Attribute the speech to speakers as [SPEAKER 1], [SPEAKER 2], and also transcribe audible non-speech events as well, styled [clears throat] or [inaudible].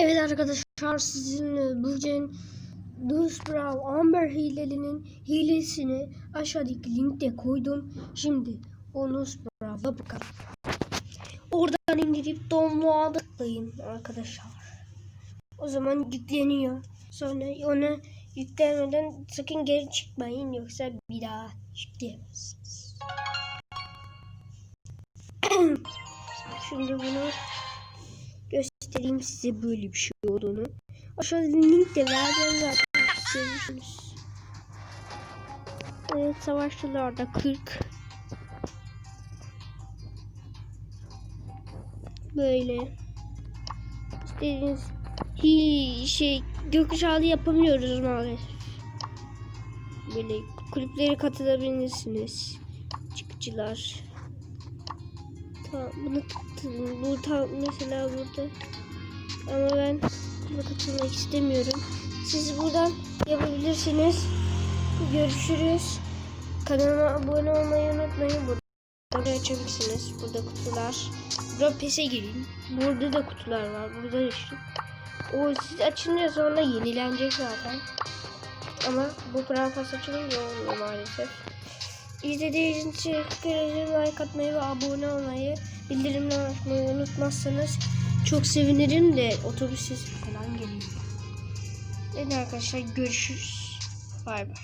[SPEAKER 1] Evet arkadaşlar sizinle bugün Dulce Brown Amber hilelinin hilesini aşağıdaki linkte koydum. Şimdi o Dulce Brown'a bakalım. Oradan indirip download'a tıklayın arkadaşlar. O zaman yükleniyor. Sonra onu yüklenmeden sakın geri çıkmayın yoksa bir daha yükleyemezsiniz. [clears throat] Şimdi bunu göstereyim size böyle bir şey olduğunu. Aşağıda link de vereceğim zaten. Görürsünüz. Evet savaşçılarda 40. Böyle. İstediğiniz hi şey gökkuşağı yapamıyoruz maalesef. Böyle kulüplere katılabilirsiniz. Çıkıcılar. Tamam bunu. Bu tam mesela burada. Ama ben buna katılmak istemiyorum. Siz buradan yapabilirsiniz. Görüşürüz. Kanalıma abone olmayı unutmayın. Burada açabilirsiniz. Burada kutular. Burada PES'e girin. Burada da kutular var. Burada işte. O siz açınca sonra yenilenecek zaten. Ama bu prafas açılınca olmuyor maalesef. İzlediğiniz için teşekkür ederim. Like atmayı ve abone olmayı, bildirimleri açmayı unutmazsanız çok sevinirim de otobüs sesi falan geliyor. Evet arkadaşlar görüşürüz. Bay bay.